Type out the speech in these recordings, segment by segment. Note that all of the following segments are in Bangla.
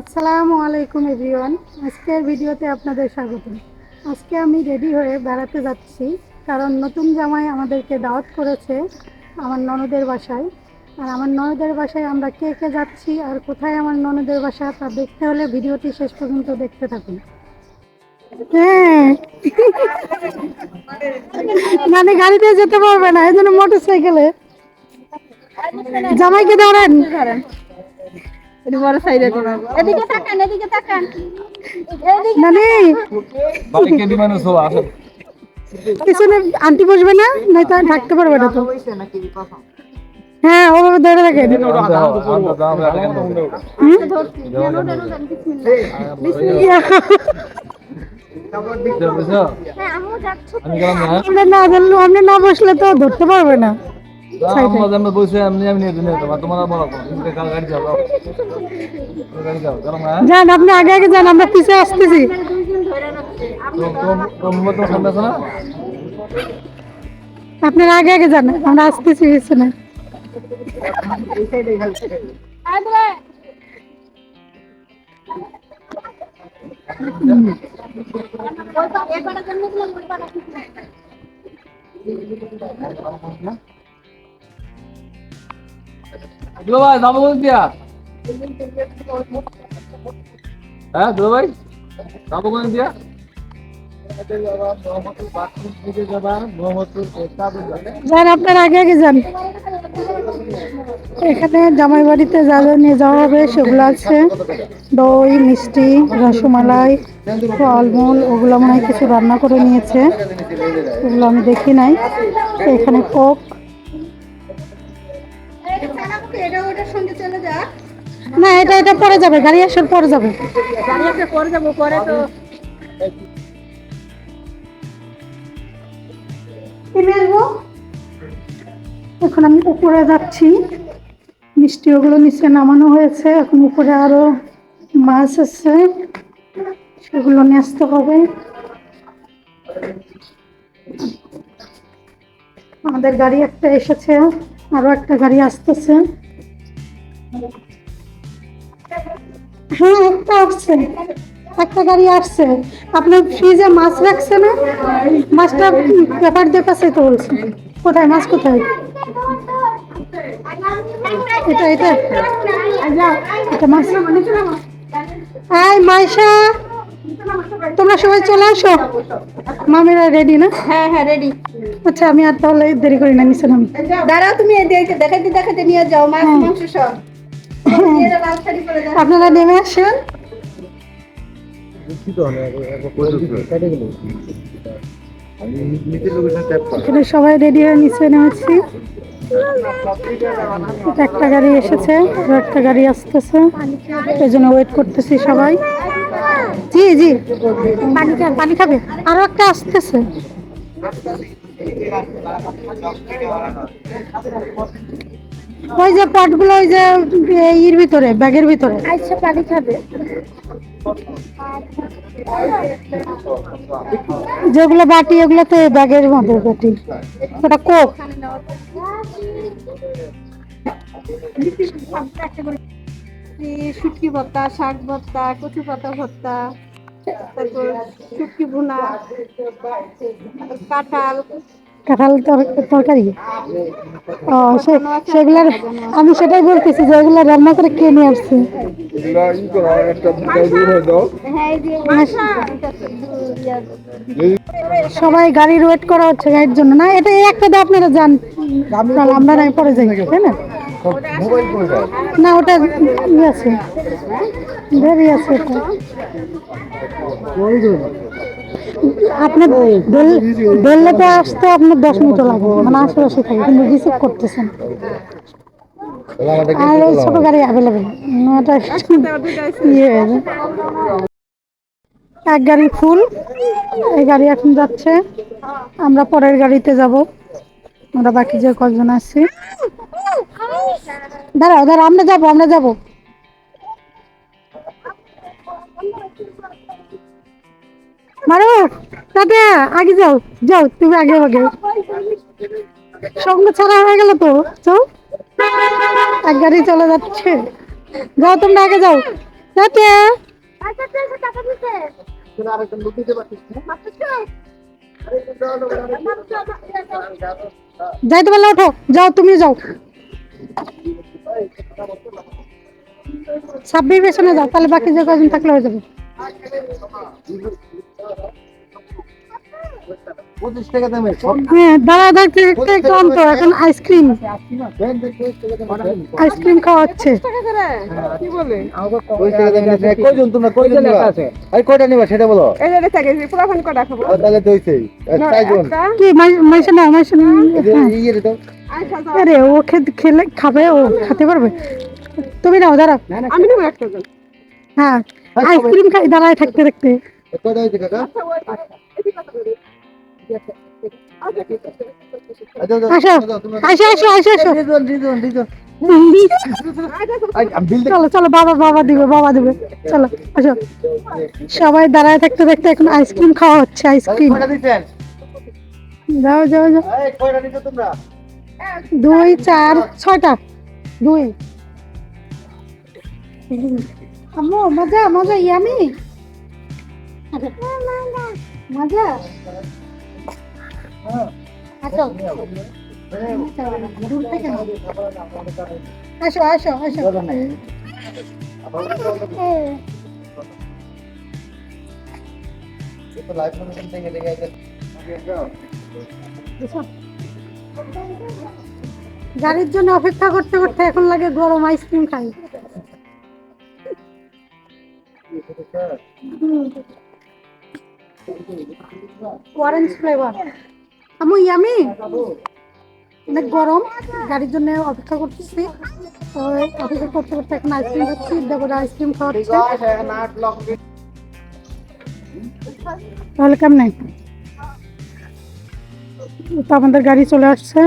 আসসালামু আলাইকুম এভরিওয়ান। আজকের ভিডিওতে আপনাদের স্বাগত আজকে আমি রেডি হয়ে বেড়াতে যাচ্ছি, কারণ নতুন জামাই আমাদেরকে দাওয়াত করেছে আমার ননদের বাসায়। আর আমার ননদের বাসায় আমরা কে কে যাচ্ছি আর কোথায় আমার ননদের বাসা, তা দেখতে হলে ভিডিওটি শেষ পর্যন্ত দেখতে থাকুন। মানে গাড়িতে যেতে পারবে না, এই জন্য মোটর সাইকেলে জামাইকে বড় সাইডে এদিকে তাকান এদিকে পিছনে আন্টি বসবে না? নাই তো থাকতে পারবে না তো। হ্যাঁ ওভাবে ধরে রাখেন। না। না বসলে তো ধরতে পারবে না। আমরা আমরা বসে আমি আমি নিয়ে দিনে তোমার তোমার বড় তুমি কাল গাড়ি চালাও গাড়ি চালাও গেলাম না যান আপনি আগে আগে যান আমরা পিছিয়ে আসতেছি তোমার তোমার সামনে আছে না আপনারা আগে আগে যান আমরা আসতেছি পিছনে দুলো হ্যাঁ দিয়া। আপনারা আগে আগে যান। এখানে জামাই বাড়িতে যা যা নিয়ে যাওয়া হবে, সেগুলো আছে। দই, মিষ্টি, রসমালাই, ফলমূল, ওগুলো মনে হয় কিছু রান্না করে নিয়েছে। ওগুলো আমি দেখি নাই। এখানে কোক না এটা এটা পরে যাবে গাড়ি আসার পরে যাবে। গাড়ি করে যাব পরে তো এখন আমি উপরে যাচ্ছি। মিষ্টি ওগুলো নিচে নামানো হয়েছে। এখন উপরে আরও মাছ আছে। সেগুলো নিয়ে আসতে হবে। আমাদের গাড়ি একটা এসেছে। আরও একটা গাড়ি আসতেছে। হ্যাঁ একটা আসছে একটা গাড়ি আসছে। আপনার ফ্রিজে মাছ রাখছে না? মাছটা দিয়ে পাশে তো বলছে কোথায় মাছ কোথায়? এটা এটা। এটা মাছ। আয় মাইশা তোমরা সবাই চলে আসো? মামিরা রেডি না? হ্যাঁ হ্যাঁ রেডি আচ্ছা আমি আর তাহলে দেরি করি না নিচে নামি। দাঁড়াও তুমি দেখাতে দেখাতে নিয়ে যাও মাছ মাংস সব। আপনারা নেমে আসেন। এখানে সবাই রেডি হয়ে নিচে নেমেছি। একটা গাড়ি এসেছে একটা গাড়ি আসতেছে। এই জন্য ওয়েট করতেছি সবাই। জি জি। পানি খাবে পানি খাবে। আরও একটা আসতেছে। ওই যে পটগুলো ওই যে ইর ভিতরে ব্যাগের ভিতরে। আচ্ছা পানি খাবে। যেগুলো বাটি ওগুলো তো ব্যাগের মধ্যে বাটি। ওটা কোক। শুটকি ভর্তা শাক ভর্তা কচু পাতা ভর্তা তারপর শুটকি ভুনা কাঁঠাল। কাঁঠাল তর- তরকারি? ও সেগুলার আমি সেটাই বলতেছি যে ওগুলো রান্না করে কে নিয়ে আসছে? সবাই গাড়ির ওয়েট করা হচ্ছে গাড়ির জন্য, না? এটা এই একটা দিয়ে আপনারা যান। আমরা নাই পরে যাই, তাই না? না, ওটা ইয়ে আছে। দেরি আছে ওটা আপনি ধরলে- ধরলে আসতে আপনার দশ মিনিট লাগে মানে আশেপাশে থাকে কিন্তু রিসিভ করতেছেন। আর ছোট গাড়ি অ্যাভেলেবেল ইয়ে। এক গাড়ি ফুল এই গাড়ি এখন যাচ্ছে। আমরা পরের গাড়িতে যাব। আমরা বাকি যে কজন আছি। দাঁড়াও দাঁড়াও আমরা যাব আমরা যাব। মারো টাটা আগে যাও যাও, তুমি আগে আগে সঙ্গ ছাড়া হয়ে গেল তো চল এক গাড়ি চলে যাচ্ছে। যাও, তোমরা আগে যাও। টাটা যাইতে পারলে ওঠো। যাও তুমি যাও। ছাব্বিশ পেছনে যাও, তাহলে বাকি যে কজন থাকলে হয়ে যাবে। হ্যাঁ দাঁড়া দেখতে দেখতে ক্লান্ত এখন আইসক্রিম আইসক্রিম খাওয়া হচ্ছে কি বলে? পঁচিশ টাকা দামে নিচ্ছে। কয়জন তোমরা কয়জন নিবা? আরে কয়টা নিবা সেটা বলো। এই যে থাকে পোলাফান কটা খাব? তাহলে তো চারজন। কি মাইসে না মাইসে না এই যে ইয়ে রে তো আচ্ছা যাও। আরে ও খেলে খাবে ও খেতে পারবে। তুমি নাও দাঁড়াও আমি নেব একটা হ্যাঁ আইসক্রিম খাই দাঁড়ায় থাকতে থাকতে। কাকা সবাই দাঁড়ায় থাকতে থাকতে এখন আইসক্রিম খাওয়া হচ্ছে আইসক্রিম যাও যাও দুই চার ছয়টা দুই আম্মু মজা মজা ইয়ামি আসো। আসো আসো আসো। গাড়ির জন্য অপেক্ষা করতে করতে এখন লাগে গরম আইসক্রিম খাই অরেঞ্জ ফ্লেভার আমু ইয়ামি। অনেক গরম। গাড়ির জন্য অপেক্ষা করতেছি। অপেক্ষা করতে করতে এখন আইসক্রিম খাচ্ছি। দেখো আইসক্রিম খাওয়াচ্ছে। তাহলে কেমন? তো আমাদের গাড়ি চলে আসছে।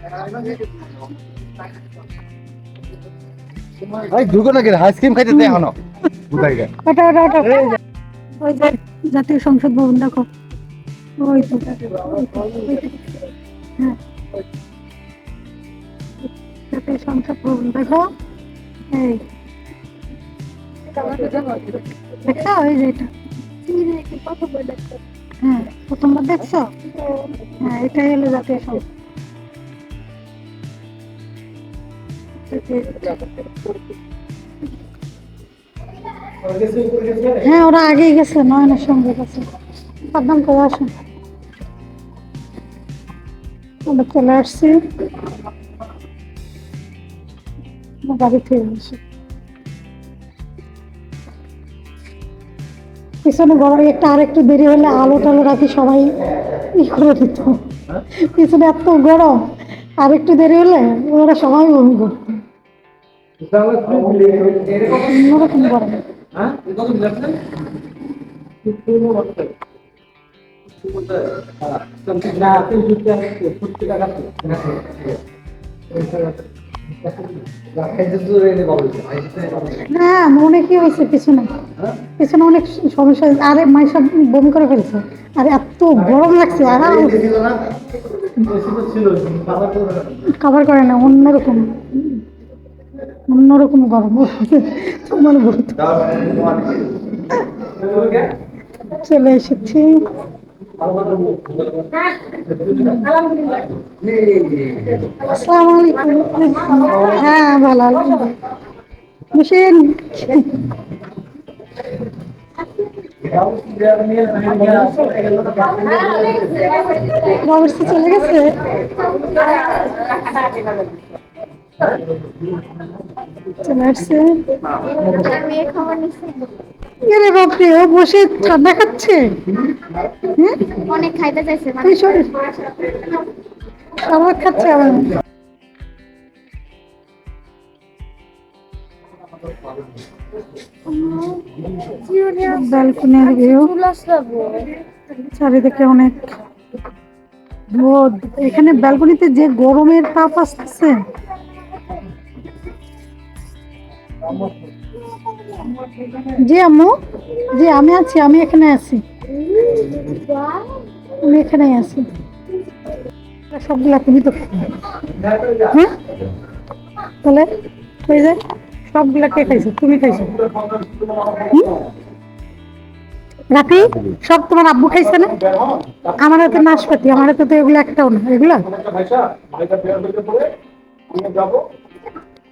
ভাই আইসক্রিম খাইতে ওটা ওই যে জাতীয় সংসদ ভবন দেখো। ওই তো তো। হ্যাঁ। ভবন দেখো। এই। যে হ্যাঁ প্রথমবার দেখছ? হ্যাঁ এটাই হলো জাতীয় সংসদ। হ্যাঁ ওরা আগেই গেছে, নয়নের সঙ্গে গেছে। সাবধান করে আসুন। আমরা চলে আসছি। বাড়ি থেকে আসি। পিছনে বড় একটা আর একটু দেরি হলে আলো টালো রাখি সবাই ই করে দিত। পিছনে এত গরম আর একটু দেরি হলে ওরা সবাই বমি করতো। অন্যরকম গরম না মনে কি হয়েছে পিছনে? পিছনে অনেক সমস্যা। আরে মাই সব বমি করে ফেলছে। আর এত গরম লাগছে আর কাভার করে না অন্যরকম। অন্যরকম গরম। তোমার বলতো চলে এসেছি। হ্যাঁ ভালো বসেন চলে গেছে? চলে বাপরে ও বসে ঠান্ডা খাচ্ছে? অনেক খাইতে চাইছে মানে খাচ্ছে ব্যালকনির ভিউ। চারিদিকে অনেক রোদ। এখানে ব্যালকনিতে যে গরমের তাপ আসতেছে জি, আম্মু। জি, আমি আছি, আমি এখানে আছি। আমি এখানেই আছি। সবগুলা তুমি তো হ্যাঁ? তাহলে ওই যে সবগুলা কে খাইছো? তুমি খাইছো? রাতে সব তোমার আব্বু খাইছে না? আমার হাতে নাশপাতি, আমার হাতে তো এগুলো একটাও না। এগুলা?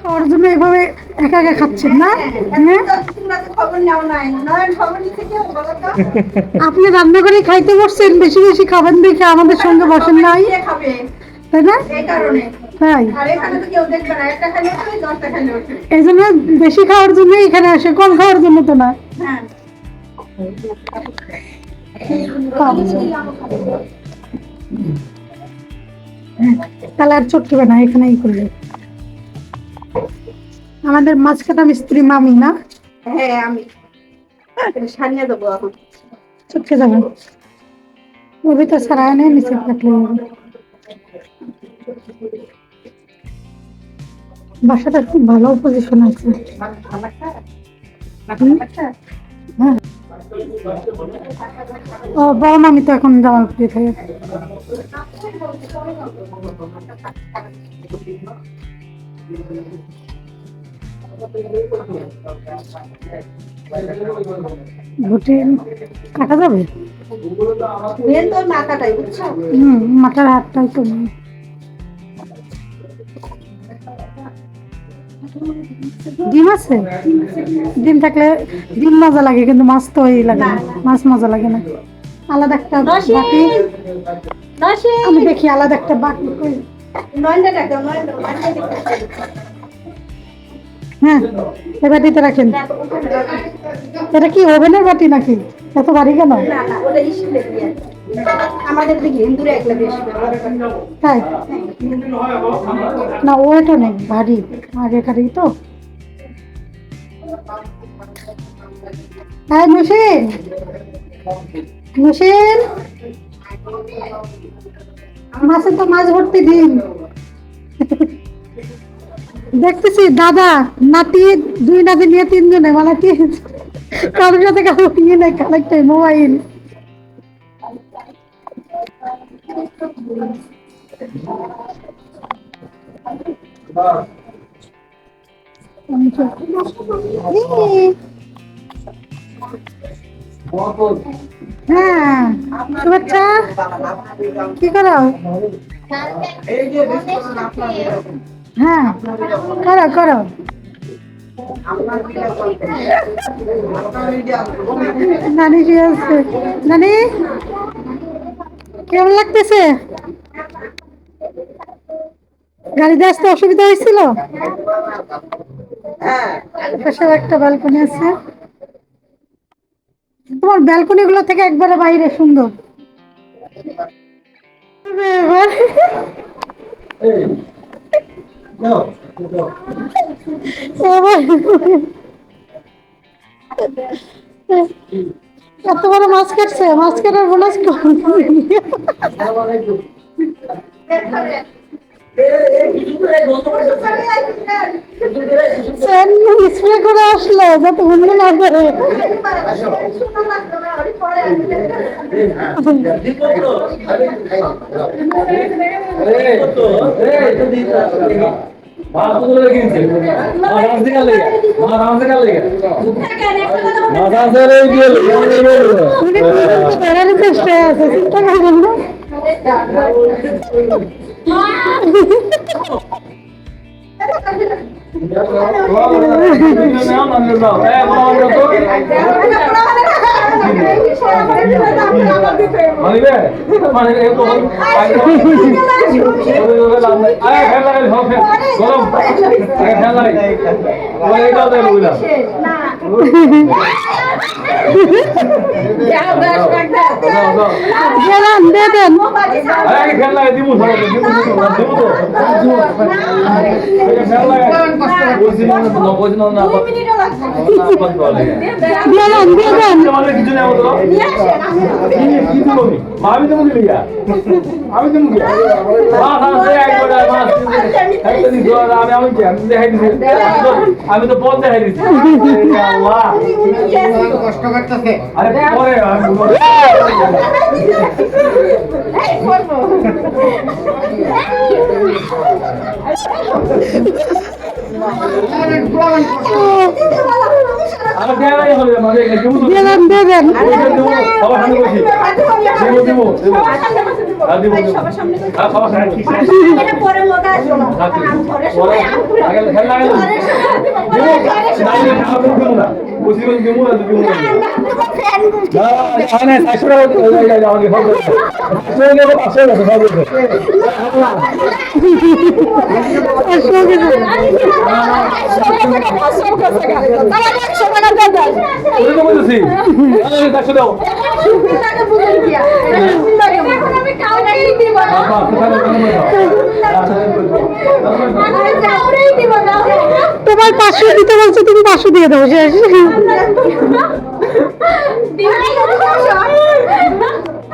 খাওয়ার জন্য এভাবে একা একা খাচ্ছেন না? হ্যাঁ? আপনি রান্না করে খাইতে বসছেন, বেশি বেশি খাবেন দেখে আমাদের সঙ্গে বসেন নাই। তাই না? তাই। এই জন্য বেশি খাওয়ার জন্য এখানে আসে, কম খাওয়ার জন্য তো না। তাহলে আর চটকিবে না, এখানেই করলে আমাদের মাছ কাটা মিস্ত্রি মামি না? হ্যাঁ আমি। দেবো এখন। চটকে যাবে। ওর ভিতর সারা এনে নিচে বাসাটা খুব ভালো পজিশন আছে। হ্যাঁ। ও মামি তো এখন জামা পরে থাকে কাটা যাবে? মেন হুম মাথার হাতটাই তো নেই। ডিম আছে? ডিম থাকলে ডিম মজা লাগে কিন্তু মাছ তো এই লাগে না। মাছ মজা লাগে না। আলাদা একটা বাটি। নশে আমি দেখি আলাদা একটা বাটি হ্যাঁ এই বাটিতে রাখেন। এটা কি ওভেনের বাটি নাকি? এত ভারী কেন? আমাদের দিকে হিন্দুরা এগুলো বেশি তাই? না ওয়েট অনেক ভারী আগেকারই তো। হ্যাঁ মেশিন মেশিন মাছে তো মাছ ভর্তি ডিম দেখতেছি দাদা, নাতি, দুই নাতি নিয়ে তিনজনে মানে কি? কারোর সাথে কারও ইয়ে নেই কানেক্টে মোবাইল হ্যাঁ শুভেচ্ছা কি করো হ্যাঁ করো করো নানি কি আছে নানি কেমন লাগতেছে গাড়িতে আসতে অসুবিধা হয়েছিল একটা ব্যালকনি আছে তোমার ব্যালকনি গুলো থেকে একবারে বাইরে সুন্দর। এত বড় মাছ কাটছে? মাছ কাটার বোনাস স্প্রে করে আসলো যাতে বন্ধু না করে চেষ্টায় আছে চিন্তা করবেন না মানিবে তো। গেলাম দিয়ে দেন আরে আগে ফ্যান লাগাই দিবো সবাই দিবো দিবো দিবো তো আগে ফ্যান লাগাই বলছি না না বলছি না না দুই মিনিটও লাগবে না বন্ধ করে লাগে দিয়ে আমি কি আমি তো আমি তো পথ দেখাই আল্লাহ কষ্ট করতেছে আরে পরে দেবো দেবো সবার সামনে আর সবার সামনে ঠিক আছে এটা পরে মজা আসবে না আম ঘরে সবাই তোমার পাঁচশো দিতে বলছে তুমি পাঁচশো দিয়ে দেবো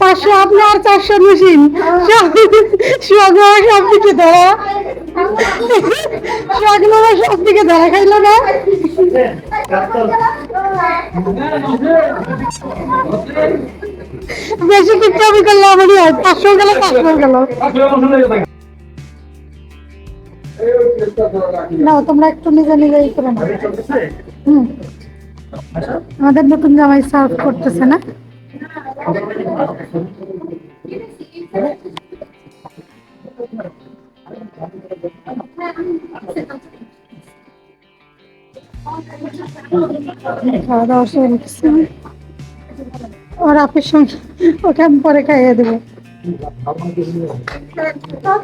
পাঁচশো আপনার চারশো মেশিন। সব সব দিকে ধরা। সগলো সব দিকে ধরা, খাইলো না? বেশি আমি পাঁচশো গেল পাঁচশো গেল নাও, তোমরা একটু নিজে নিজে করে হুম। আমাদের নতুন জামাই সার্ভ করতেছে না? খাওয়া দাওয়া শুরু করছে ওর আপের সঙ্গে ওকে আমি পরে খাইয়ে দেবো বাহ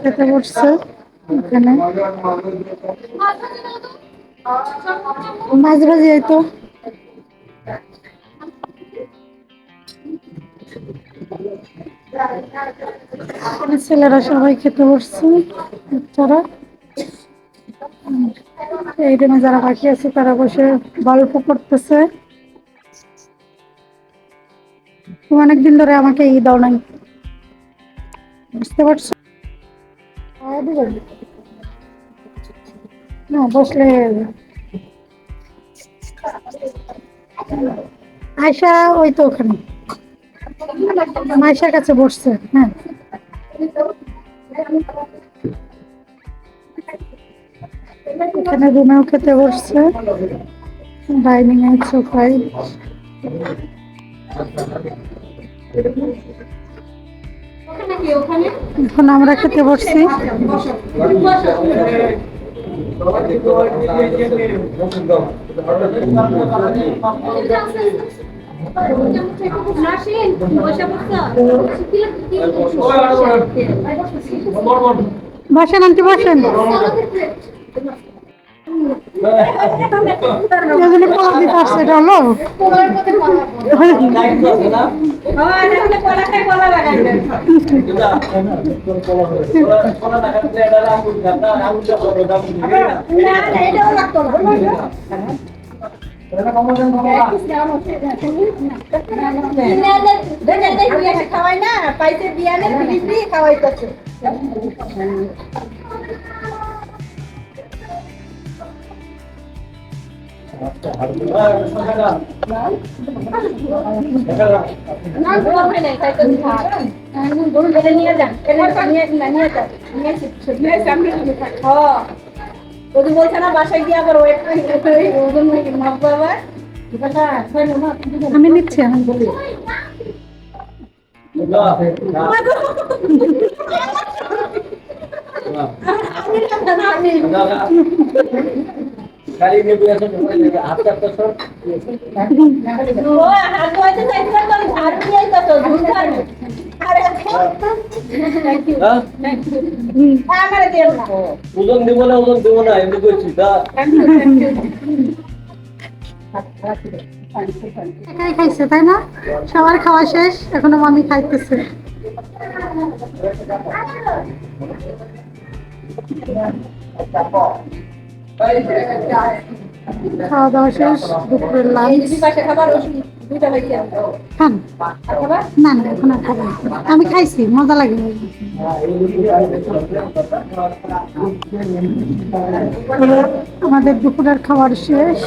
খেতে বসছে এখানে। মাছ ভাজি তো ছেলেরা সবাই খেতে বসছে বাচ্চারা এই রুমে যারা বাকি আছে, তারা বসে গল্প করতেছে। তুমি অনেকদিন ধরে আমাকে ই দাও নাই। বুঝতে পারছ? না, বসলে আয়সা ওই তো ওখানে। আয়সার কাছে বসছে হ্যাঁ। এখানে রুমেও খেতে বসছে। ডাইনিং এর সোফায়। এখন আমরা খেতে বসছি। বসেন আন্টি বসেন। খাওয়াই না পাইতে বিয়ানের বিড়ি দিয়ে ওদের বলছে না বাসায় গিয়ে আবার ওয়েট ওজন আমি নিচ্ছি আমি বলি। হ্যাঁ আমার দিও না। ওজন দিব না ওজন দিব না এমনি করছি দা একাই খাইছে তাই না? সবার খাওয়া শেষ এখনও মামি খাইতেছে। খাওয়া দাওয়া শেষ দুপুরের লাঞ্চ খাবার খান। না না এখন আর খাব না। আমি খাইছি মজা লাগে। আমাদের দুপুরের খাবার শেষ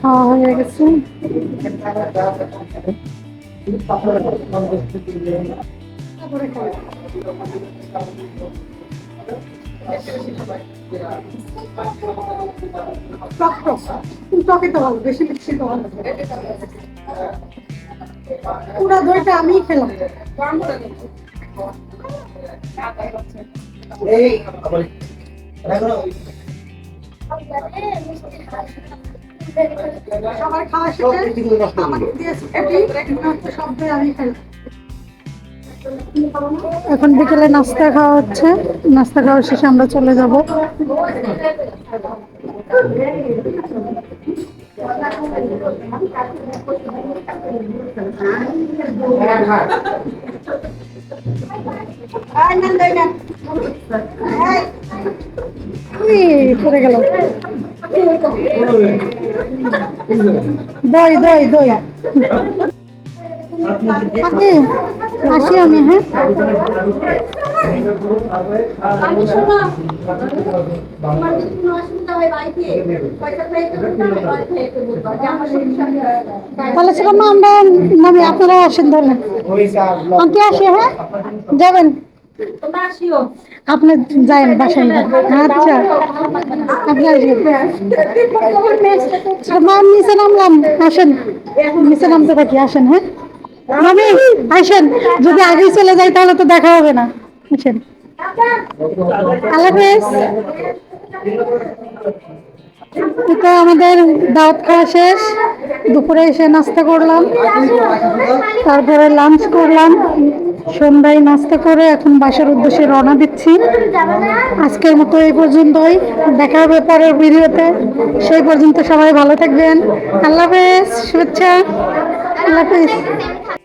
খাওয়া হয়ে গেছে। টক টক টকে তো ভালো বেশি মিষ্টি পুরা দইটা আমিই খেলাম সবার খাওয়া শেষে আমাকে দিয়েছে সব আমি খেলাম এখন বিকেলে নাস্তা খাওয়া হচ্ছে। নাস্তা খাওয়া শেষে আমরা চলে যাব। পড়ে গেল। দই দই দই। আসি আমি হ্যাঁ তাহলে সেটা মা আমরা আপনারা আসেন স্যার আন্টি আসে হ্যাঁ? যাবেন? আপনি যাবেন বাসায়। আচ্ছা। আপনি নিচে নামলাম, আসেন। নিচে নামতে থাকি, আসেন হ্যাঁ? মামি, আসেন। যদি আগেই চলে যাই, তাহলে তো দেখা হবে না। আসেন। তো আমাদের দাওয়াত খাওয়া শেষ। দুপুরে এসে নাস্তা করলাম। তারপরে লাঞ্চ করলাম। সন্ধ্যায় নাস্তা করে এখন বাসার উদ্দেশ্যে রওনা দিচ্ছি। আজকের মতো এই পর্যন্তই। দেখা হবে পরের ভিডিওতে। সেই পর্যন্ত সবাই ভালো থাকবেন। আল্লাহ হাফেজ। শুভেচ্ছা। আল্লাহ হাফিজ